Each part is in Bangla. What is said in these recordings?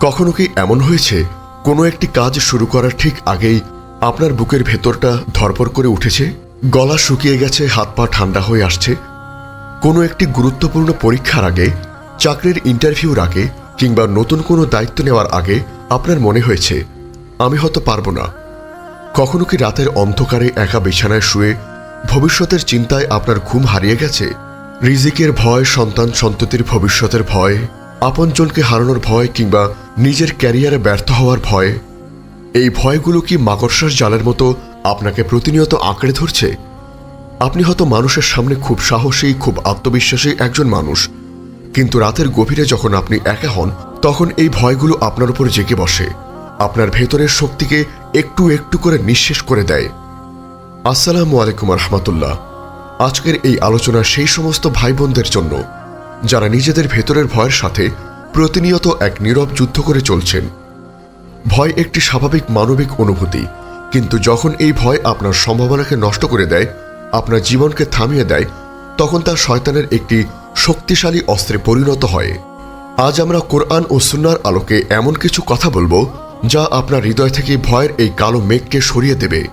কখনো কি এমন হয়েছে? কোনো একটি কাজ শুরু করার ঠিক আগেই আপনার বুকের ভেতরটা ধরপর করে উঠেছে? গলা শুকিয়ে গেছে, হাত পা ঠান্ডা হয়ে আসছে। কোনো একটি গুরুত্বপূর্ণ পরীক্ষার আগে, চাকরির ইন্টারভিউর আগে, কিংবা নতুন কোনো দায়িত্ব নেওয়ার আগে আপনার মনে হয়েছে, আমি হয়তো পারব না কখনো কি রাতের অন্ধকারে একা বিছানায় শুয়ে ভবিষ্যতের চিন্তায় আপনার ঘুম হারিয়ে গেছে? রিজিকের ভয়, সন্তান সন্ততির ভবিষ্যতের ভয় আপনজনকে হারানোর ভয় কিংবা নিজের ক্যারিয়ারে ব্যর্থ হওয়ার ভয়, এই ভয়গুলো কি মাকড়সার জালের মতো আপনাকে প্রতিনিয়ত আঁকড়ে ধরছে? আপনি হয়তো মানুষের সামনে খুব সাহসী, খুব আত্মবিশ্বাসী একজন মানুষ, কিন্তু রাতের গভীরে যখন আপনি একা হন, তখন এই ভয়গুলো আপনার উপর জেগে বসে। আপনার ভেতরের শক্তিকে একটু একটু করে নিঃশেষ করে দেয়। আসসালামু আলাইকুম রহমতুল্লাহ আজকের এই আলোচনা সেই সমস্ত ভাই বোনদের জন্য যারা নিজেদের ভেতরের ভয়ের সাথে প্রতিনিয়ত এক নীরব যুদ্ধ করে চলছেন। ভয় একটি স্বাভাবিক মানবিক অনুভূতি, কিন্তু যখন এই ভয় আপনার সম্ভাবনাকে নষ্ট করে দেয়, আপনার জীবনকে থামিয়ে দেয়, তখন তা শয়তানের একটি শক্তিশালী অস্ত্রে পরিণত হয়। আজ আমরা কোরআন ও সুন্নার আলোকে এমন কিছু কথা বলব, যা আপনার হৃদয় থেকে ভয়ের এই কালো মেঘকে সরিয়ে দেবে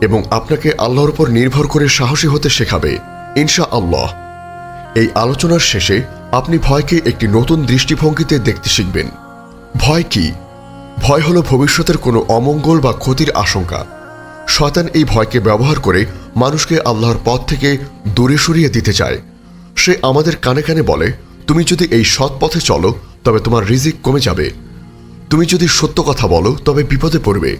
এবং আপনাকে আল্লাহর উপর নির্ভর করে সাহসী হতে শেখাবে। ইনশা আল্লাহ এই আলোচনার শেষে আপনি ভয়কে একটি নতুন দৃষ্টিভঙ্গিতে দেখতে শিখবেন। ভয় কি? ভয় হলো ভবিষ্যতের কোনো অমঙ্গল বা ক্ষতির আশঙ্কা। শয়তান এই ভয়কে ব্যবহার করে মানুষকে আল্লাহর পথ থেকে দূরে সরিয়ে দিতে চায়। সে আমাদের কানে কানে বলে, তুমি যদি এই সৎ পথে চলো, তবে তোমার রিজিক কমে যাবে। তুমি যদি সত্য কথা বলো, তবে বিপদে পড়বে।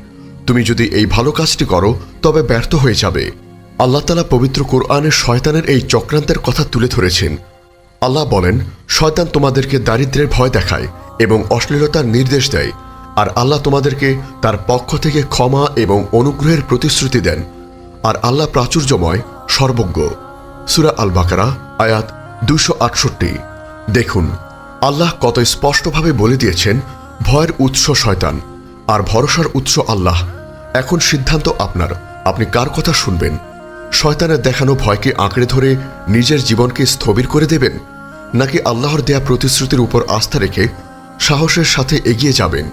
তুমি যদি এই ভালো কাজটি করো, তবে ব্যর্থ হয়ে যাবে। আল্লাহ তালা পবিত্র কোরআনের শয়তানের এই চক্রান্তের কথা তুলে ধরেছেন। আল্লাহ বলেন, শয়তান তোমাদেরকে দারিদ্র্যের ভয় দেখায় এবং অশ্লীলতার নির্দেশ দেয়, আর আল্লাহ তোমাদেরকে তার পক্ষ থেকে ক্ষমা এবং অনুগ্রহের প্রতিশ্রুতি দেন, আর আল্লাহ প্রাচুর্যময়, সর্বজ্ঞ। সুরা আল বাকারা আয়াত দুশো আটষট্টি। দেখুন, আল্লাহ কত স্পষ্টভাবে বলে দিয়েছেন, ভয়ের উৎস শয়তান, আর ভরসার উৎস আল্লাহ। এখন সিদ্ধান্ত আপনার। আপনি কার কথা শুনবেন? শয়তানের দেখানো ভয়কে আঁকড়ে ধরে নিজের জীবনকে স্থবির করে দেবেন? নাকি আল্লাহর দেয়া প্রতিশ্রুতির উপর আস্থা রেখে সাহসের সাথে এগিয়ে যাবেন?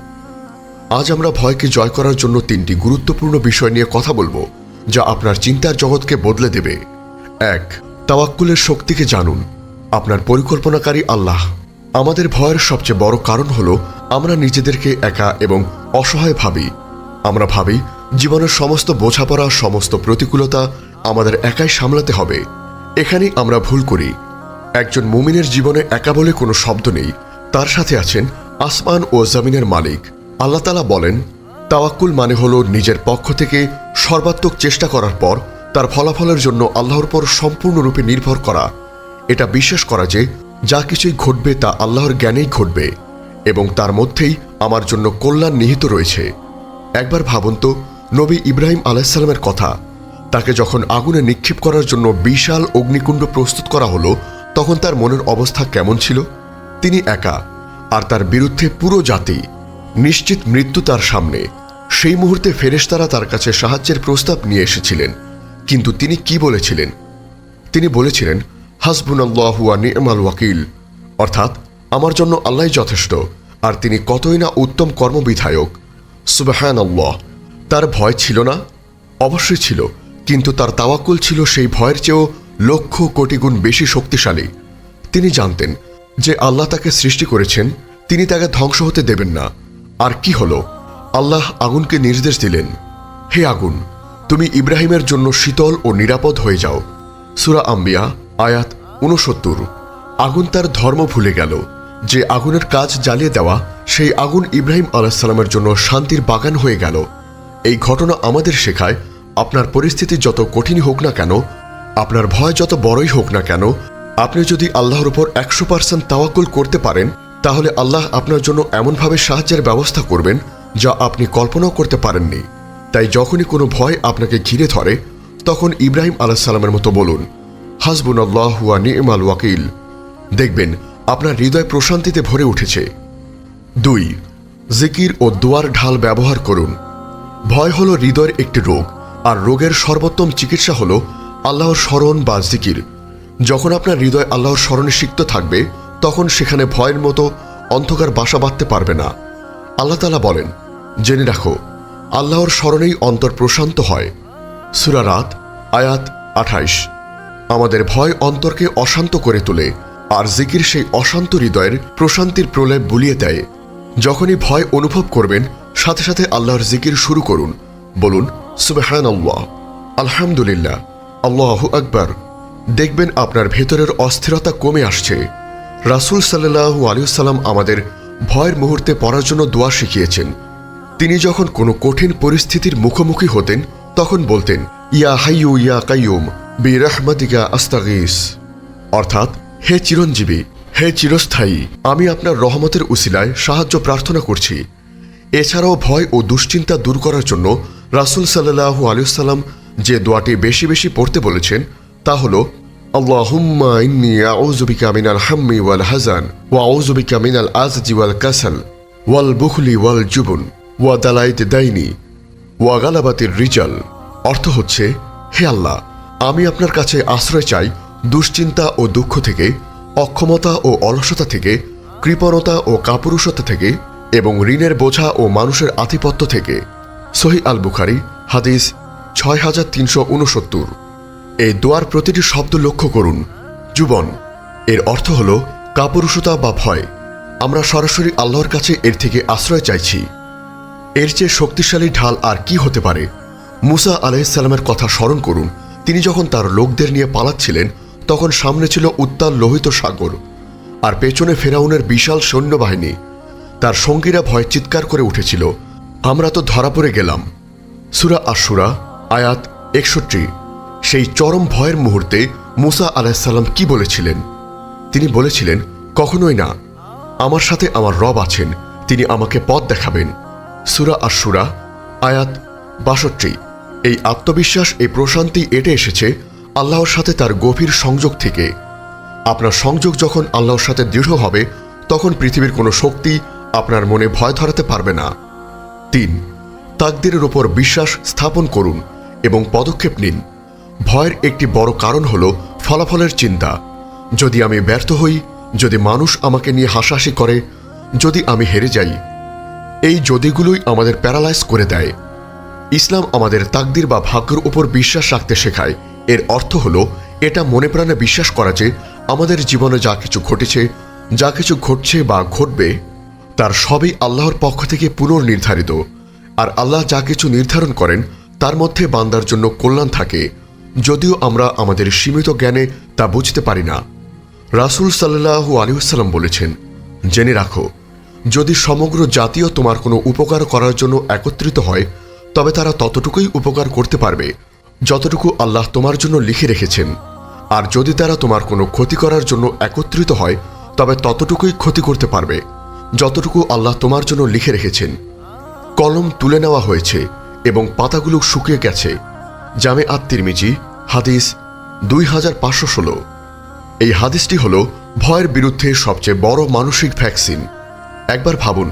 আজ আমরা ভয়কে জয় করার জন্য তিনটি গুরুত্বপূর্ণ বিষয় নিয়ে কথা বলব, যা আপনার চিন্তার জগৎকে বদলে দেবে। এক, তাওয়াক্কুলের শক্তিকে জানুন। আপনার পরিকল্পনাকারী আল্লাহ। আমাদের ভয়ের সবচেয়ে বড় কারণ হলো, আমরা নিজেদেরকে একা এবং অসহায় ভাবি। আমরা ভাবি, জীবনের সমস্ত বোঝাপড়া, সমস্ত প্রতিকূলতা আমাদের একাই সামলাতে হবে। এখানেই আমরা ভুল করি। একজন মুমিনের জীবনে একা বলে কোনো শব্দ নেই। তার সাথে আছেন আসমান ও জামিনের মালিক। আল্লাহ তালা বলেন, তাওয়াক্কুল মানে হল নিজের পক্ষ থেকে সর্বাত্মক চেষ্টা করার পর তার ফলাফলের জন্য আল্লাহর পর সম্পূর্ণরূপে নির্ভর করা। এটা বিশ্বাস করা যে যা কিছুই ঘটবে তা আল্লাহর জ্ঞানেই ঘটবে এবং তার মধ্যেই আমার জন্য কল্যাণ নিহিত রয়েছে। একবার ভাবুন তো, নবী ইব্রাহিম আলাইসাল্লামের কথা তাকে যখন আগুনে নিক্ষেপ করার জন্য বিশাল অগ্নিকুণ্ড প্রস্তুত করা হলো, তখন তার মনের অবস্থা কেমন ছিল? তিনি একা, আর তার বিরুদ্ধে পুরো জাতি, নিশ্চিত মৃত্যু তার সামনে। সেই মুহূর্তে ফেরেশতারা তার কাছে সাহায্যের প্রস্তাব নিয়ে এসেছিলেন। কিন্তু তিনি কি বলেছিলেন? তিনি বলেছিলেন হাসবুন আল্লাহুয়া নি'মাল ওয়াকিল। অর্থাৎ, আমার জন্য আল্লাহ যথেষ্ট, আর তিনি কতই না উত্তম কর্মবিধায়ক। সুবাহান আল্লাহ তার ভয় ছিল না? অবশ্যই ছিল। কিন্তু তার তাওয়াক্কুল ছিল সেই ভয়ের চেয়েও লক্ষ কোটি গুণ বেশি শক্তিশালী। তিনি জানতেন যে আল্লাহ তাকে সৃষ্টি করেছেন, তিনি তাকে ধ্বংস হতে দেবেন না। আর কি হলো? আল্লাহ আগুনকে নির্দেশ দিলেন, হে আগুন, তুমি ইব্রাহিমের জন্য শীতল ও নিরাপদ হয়ে যাও। সুরা আম্বিয়া, আয়াত উনসত্তর আগুন তার ধর্ম ভুলে গেল। যে আগুনের কাজ জ্বালিয়ে দেওয়া, সেই আগুন ইব্রাহিম আলাহিসাল্লামের জন্য শান্তির বাগান হয়ে গেল। এই ঘটনা আমাদের শেখায় আপনার পরিস্থিতি যত কঠিন হোক না কেন, আপনার ভয় যত বড়ই হোক না কেন, আপনি যদি আল্লাহর উপর একশো পার্সেন্ট তাওয়াক্কুল করতে পারেন, তাহলে আল্লাহ আপনার জন্য এমনভাবে সাহায্যের ব্যবস্থা করবেন যা আপনি কল্পনাও করতে পারেননি। তাই যখনই কোনো ভয় আপনাকে ঘিরে ধরে, তখন ইব্রাহিম আলাহিসাল্লামের মতো বলুন হাসবুন আল্লাহ হুয়া নি'মাল ওয়াকিল। দেখবেন, আপনার হৃদয় প্রশান্তিতে ভরে উঠেছে। দুই, জিকির ও দোয়ার ঢাল ব্যবহার করুন। ভয় হলো হৃদয়ের একটি রোগ। আর রোগের সর্বোত্তম চিকিৎসা হলো আল্লাহর স্মরণ বা জিকির। যখন আপনার হৃদয় আল্লাহর স্মরণে সিক্ত থাকবে, তখন সেখানে ভয়ের মতো অন্ধকার বাসা বাঁধতে পারবে না। আল্লাহ তালা বলেন, জেনে রাখো, আল্লাহর স্মরণেই অন্তর প্রশান্ত হয়। সুরা রাত, আয়াত আঠাইশ। আমাদের ভয় অন্তরকে অশান্ত করে তোলে, আর জিকির সেই অশান্ত হৃদয়ের প্রশান্তির প্রলয় বুলিয়ে দেয়। যখনই ভয় অনুভব করবেন, সাথে সাথে আল্লাহর জিকির শুরু করুন। বলুন সুবাহান আল্লাহ আলহামদুলিল্লাহ। আল্লাহ আকবার। দেখবেন আপনার ভেতরের অস্থিরতা কমে আসছে। রাসুল সাল্লাহু আলিয়াল্লাম আমাদের ভয়ের মুহূর্তে পড়ার জন্য দোয়া শিখিয়েছেন। তিনি যখন কোনো কঠিন পরিস্থিতির মুখোমুখি হতেন, তখন বলতেন, ইয়া হাইয়ু ইয়া কাইয়ুম বি রহমাতিকা আস্তাগিস। অর্থাৎ, হে চিরঞ্জীবী, হে চিরস্থায়ী, আমি আপনার রহমতের উসিলায় সাহায্য প্রার্থনা করছি। এছাড়াও ভয় ও দুশ্চিন্তা দূর করার জন্য রাসুল সাল্লাহু আলিয়াল্লাম যে দোয়াটি বেশি বেশি পড়তে বলেছেন, তা হল ওয়াল ওয়া ওয়াল ওয়াল ওয়াল জুবুন ওয়া ওয়া গালাবাতির রিজাল। অর্থ হচ্ছে, হে আল্লাহ, আমি আপনার কাছে আশ্রয় চাই দুশ্চিন্তা ও দুঃখ থেকে, অক্ষমতা ও অলসতা থেকে, কৃপণতা ও কাপুরুষতা থেকে এবং ঋণের বোঝা ও মানুষের আধিপত্য থেকে। সহি আল বুখারি হাদিস ছয় হাজার তিনশো উনসত্তর। এই দোয়ার প্রতিটি শব্দ লক্ষ্য করুন। যুবন, এর অর্থ হল কাপুরুষতা বা ভয়। আমরা সরাসরি আল্লাহর কাছে এর থেকে আশ্রয় চাইছি। এর চেয়ে শক্তিশালী ঢাল আর কি হতে পারে? মুসা আলাইসাল্লামের কথা স্মরণ করুন। তিনি যখন তার লোকদের নিয়ে পালাচ্ছিলেন, তখন সামনে ছিল উত্তাল লোহিত সাগর আর পেছনে ফেরাউনের বিশাল সৈন্যবাহিনী। তার সঙ্গীরা ভয় চিৎকার করে উঠেছিল। আমরা তো ধরা পড়ে গেলাম। সুরা আশুরা আয়াত একষট্টি। সেই চরম ভয়ের মুহূর্তে মুসা আলাহিসাল্লাম কি বলেছিলেন? তিনি বলেছিলেন, কখনোই না। আমার সাথে আমার রব আছেন। তিনি আমাকে পথ দেখাবেন। সুরা আশুরা আয়াত বাষট্টি। এই আত্মবিশ্বাস, এই প্রশান্তি এটে এসেছে আল্লাহর সাথে তার গভীর সংযোগ থেকে। আপনার সংযোগ যখন আল্লাহর সাথে দৃঢ় হবে, তখন পৃথিবীর কোনো শক্তি আপনার মনে ভয় ধরাতে পারবে না। তিন, তাকদিরের ওপর বিশ্বাস স্থাপন করুন এবং পদক্ষেপ নিন। ভয়ের একটি বড় কারণ হল ফলাফলের চিন্তা। যদি আমি ব্যর্থ হই, যদি মানুষ আমাকে নিয়ে হাসাহাসি করে, যদি আমি হেরে যাই, এই যদিগুলোই আমাদের প্যারালাইজ করে দেয়। ইসলাম আমাদের তাকদির বা ভাগ্যের উপর বিশ্বাস রাখতে শেখায়। এর অর্থ হল, এটা মনে প্রাণে বিশ্বাস করা যে আমাদের জীবনে যা কিছু ঘটেছে, যা কিছু ঘটছে বা ঘটবে তার সবই আল্লাহর পক্ষ থেকে পুনর্নির্ধারিত। আর আল্লাহ যা কিছু নির্ধারণ করেন, তার মধ্যে বান্দার জন্য কল্যাণ থাকে। যদিও আমরা আমাদের সীমিত জ্ঞানে তা বুঝতে পারি না। রাসুল সাল্লাহু আলিউসাল্লাম বলেছেন, জেনে রাখো, যদি সমগ্র জাতীয় তোমার কোনো উপকার করার জন্য একত্রিত হয়, তবে তারা ততটুকুই উপকার করতে পারবে, যতটুকু আল্লাহ তোমার জন্য লিখে রেখেছেন। আর যদি তারা তোমার কোনো ক্ষতি করার জন্য একত্রিত হয়, তবে ততটুকুই ক্ষতি করতে পারবে। যতটুকু আল্লাহ তোমার জন্য লিখে রেখেছেন, কলম তুলে নেওয়া হয়েছে এবং পাতাগুলো শুকিয়ে গেছে। জামে আত্মিরমিজি হাদিস দুই হাজার পাঁচশো ষোলো। এই হাদিসটি হল ভয়ের বিরুদ্ধে সবচেয়ে বড় মানসিক ভ্যাকসিন। একবার ভাবুন,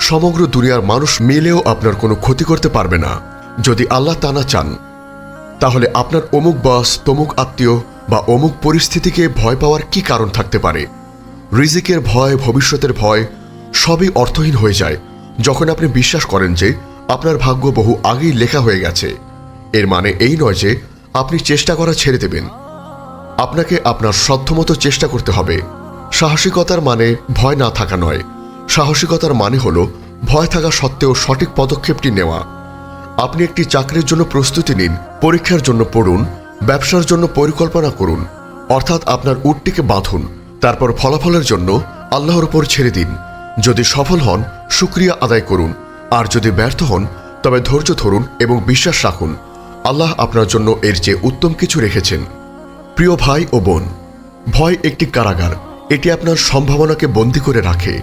সমগ্র দুনিয়ার মানুষ মিলেও আপনার কোনো ক্ষতি করতে পারবে না। যদি আল্লাহ তা না চান, তাহলে আপনার অমুক বস, তমুক আত্মীয় বা অমুক পরিস্থিতিকে ভয় পাওয়ার কি কারণ থাকতে পারে? রিজিকের ভয়, ভবিষ্যতের ভয় সবই অর্থহীন হয়ে যায়। যখন আপনি বিশ্বাস করেন যে আপনার ভাগ্য বহু আগেই লেখা হয়ে গেছে, এর মানে এই নয় যে আপনি চেষ্টা করা ছেড়ে দেবেন। আপনাকে আপনার সাধ্যমতো চেষ্টা করতে হবে। সাহসিকতার মানে ভয় না থাকা নয়। সাহসিকতার মানে হল ভয় থাকা সত্ত্বেও সঠিক পদক্ষেপটি নেওয়া। আপনি একটি চাকরির জন্য প্রস্তুতি নিন, পরীক্ষার জন্য পড়ুন, ব্যবসার জন্য পরিকল্পনা করুন, অর্থাৎ আপনার উটটিকে বাঁধুন, তারপর ফলাফলের জন্য আল্লাহর উপর ছেড়ে দিন। যদি সফল হন সুক্রিয়া আদায় করুন। আর যদি ব্যর্থ হন, তবে ধৈর্য ধরুন এবং বিশ্বাস রাখুন। আল্লাহ আপনার জন্য এর চেয়ে উত্তম কিছু রেখেছেন। প্রিয় ভাই ও বোন, ভয় একটি কারাগার। এটি আপনার সম্ভাবনাকে বন্দী করে রাখে।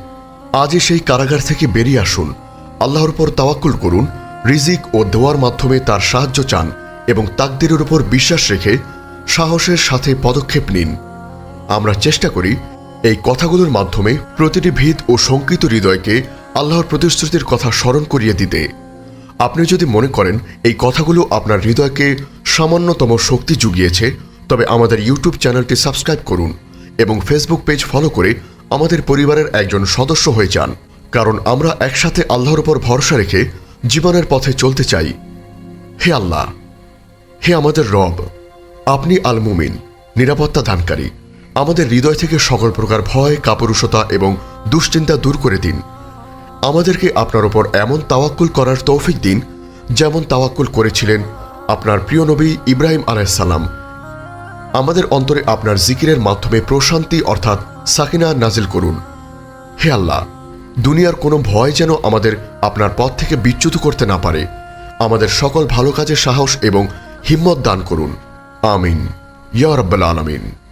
আজই সেই কারাগার থেকে বেরিয়ে আসুন। আল্লাহর উপর তাওয়াক্কুল করুন, রিজিক ও দোয়ার মাধ্যমে তার সাহায্য চান এবং তাকদিরের উপর বিশ্বাস রেখে সাহসের সাথে পদক্ষেপ নিন। আমরা চেষ্টা করি এই কথাগুলোর মাধ্যমে প্রতিটি ভিত ও শঙ্কিত হৃদয়কে আল্লাহর প্রতিশ্রুতির কথা স্মরণ করিয়ে দিতে। আপনি যদি মনে করেন এই কথাগুলো আপনার হৃদয়কে সামান্যতম শক্তি জুগিয়েছে, তবে আমাদের ইউটিউব চ্যানেলটি সাবস্ক্রাইব করুন এবং ফেসবুক পেজ ফলো করে আমাদের পরিবারের একজন সদস্য হয়ে যান। কারণ আমরা একসাথে আল্লাহর উপর ভরসা রেখে জীবনের পথে চলতে চাই। হে আল্লাহ, হে আমাদের রব, আপনি আল মুমিন নিরাপত্তা দানকারী। আমাদের হৃদয় থেকে সকল প্রকার ভয়, কাপুরুষতা এবং দুশ্চিন্তা দূর করে দিন। আমাদেরকে আপনার ওপর এমন তাওয়াক্কুল করার তৌফিক দিন, যেমন তাওয়াক্কুল করেছিলেন আপনার প্রিয় নবী ইব্রাহিম আলাইসাল্লাম আমাদের অন্তরে আপনার জিকিরের মাধ্যমে প্রশান্তি অর্থাৎ সাকিনা নাজিল করুন। হে আল্লাহ, দুনিয়ার কোনো ভয় যেন আমাদের আপনার পথ থেকে বিচ্যুত করতে না পারে। আমাদের সকল ভালো কাজে সাহস এবং হিম্মত দান করুন। আমিন। ইয়া আলামিন।